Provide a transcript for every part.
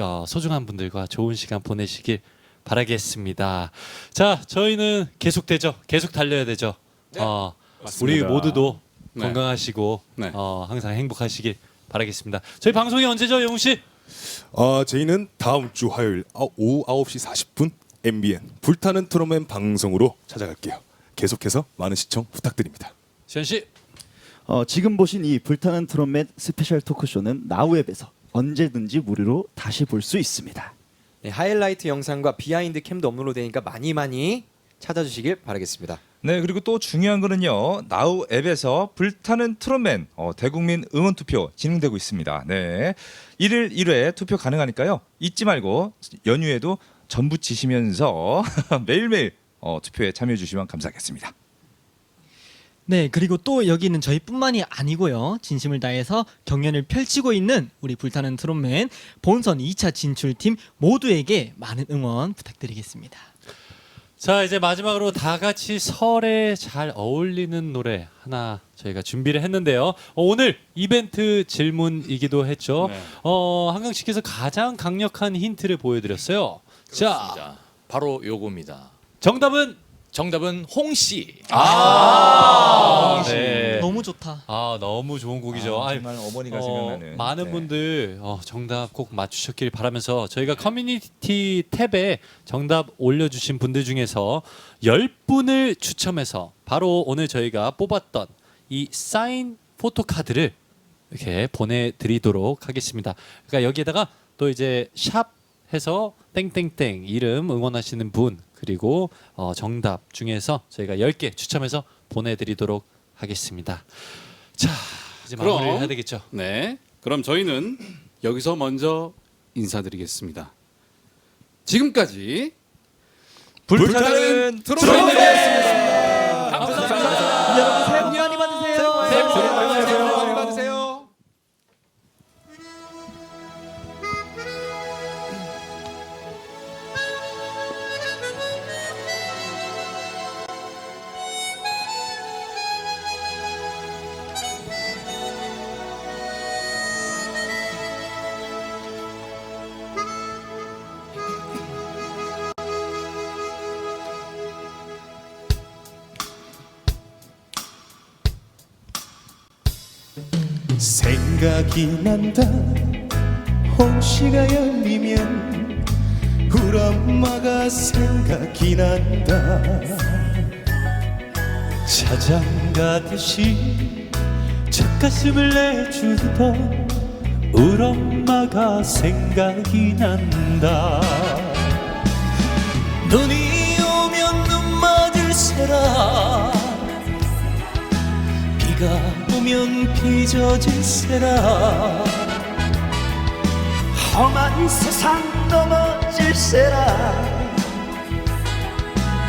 어, 소중한 분들과 좋은 시간 보내시길 바라겠습니다. 자, 저희는 계속 되죠. 계속 달려야 되죠. 어, 우리 맞습니다. 모두도 네. 건강하시고 네. 어, 항상 행복하시길 바라겠습니다. 저희 방송이 언제죠, 영웅 씨? 어, 저희는 다음 주 화요일 아- 오후 9시 40분 MBN 불타는 트로맨 방송으로 찾아갈게요. 계속해서 많은 시청 부탁드립니다. 시현 씨. 어, 지금 보신 이 불타는 트롯맨 스페셜 토크쇼는 나우웹에서 언제든지 무료로 다시 볼 수 있습니다. 네, 하이라이트 영상과 비하인드 캠도 업로드되니까 많이 많이 찾아주시길 바라겠습니다. 네 그리고 또 중요한 거는요 나우 앱에서 불타는 트롯맨 어, 대국민 응원 투표 진행되고 있습니다. 네 1일 1회 투표 가능하니까요 잊지 말고 연휴에도 전부 치시면서 매일매일 어, 투표에 참여해 주시면 감사하겠습니다. 네, 그리고 또 여기는 저희뿐만이 아니고요. 진심을 다해서 경연을 펼치고 있는 우리 불타는 트롯맨 본선 2차 진출팀 모두에게 많은 응원 부탁드리겠습니다. 자 이제 마지막으로 다 같이 설에 잘 어울리는 노래 하나 저희가 준비를 했는데요. 어, 오늘 이벤트 질문이기도 했죠. 네. 어, 한강 씨께서 가장 강력한 힌트를 보여드렸어요. 자 자, 바로 요겁니다. 정답은 정답은 홍씨. 아, 네. 너무 좋다. 아 너무 좋은 곡이죠. 아, 정말 어머니가 어, 생각나는 많은 네. 분들 어, 정답 꼭 맞추셨길 바라면서 저희가 커뮤니티 탭에 정답 올려주신 분들 중에서 10분을 추첨해서 바로 오늘 저희가 뽑았던 이 사인 포토카드를 이렇게 보내드리도록 하겠습니다. 그러니까 여기에다가 또 이제 샵 해서 땡땡땡 이름 응원하시는 분 그리고 어, 정답 중에서 저희가 10개 추첨해서 보내드리도록 하겠습니다. 자 이제 그럼. 마무리 해야 되겠죠. 네. 그럼 저희는 여기서 먼저 인사드리겠습니다. 지금까지 불타는 트롯맨이었습니다. 감사합니다. 생각이 난다. 홍시가 열리면 우리 엄마가 생각이 난다. 자장 가듯이 젖가슴을 내주던 우리 엄마가 생각이 난다. 눈이 비가 오면 비 젖을세라. 험한 세상 넘어질세라.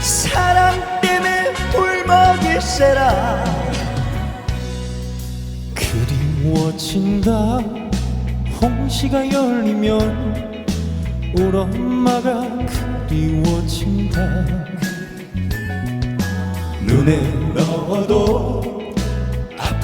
사랑 때문에 울먹일세라. 그리워진다. 홍시가 열리면 우리 엄마가 그리워진다. 눈에 넣어도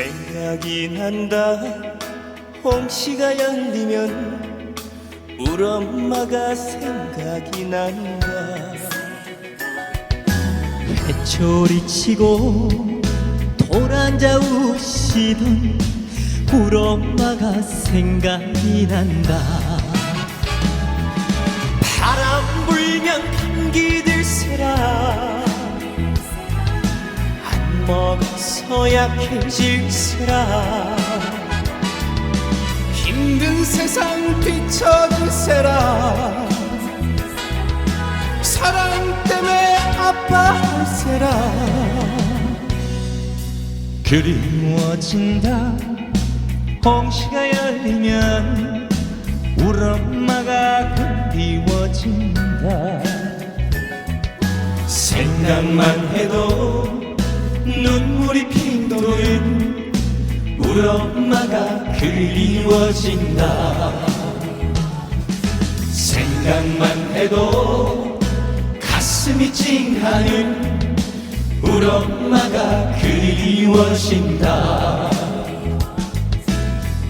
생각이 난다 홍시가 열리면 우리 엄마가 생각이 난다 회초리 치고 돌아앉아 우시던 우리 엄마가 생각이 난다. 먹어서 약해질세라 힘든 세상 비춰주세라. 사랑 때문에 아파할세라. 그리워진다. 홍시가 열리면 우리 엄마가 그리워진다. 생각만 해도 눈물이 핑 도는 우리 엄마가 그리워진다. 생각만 해도 가슴이 찡하는 우리 엄마가 그리워진다.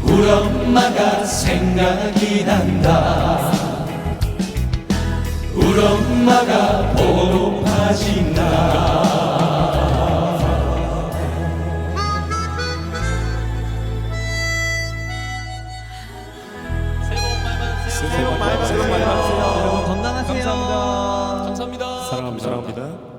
우리 엄마가 생각이 난다. 우리 엄마가 보고파진다 여러분 건강하세요. 감사합니다. 사랑합니다. 사랑합니다.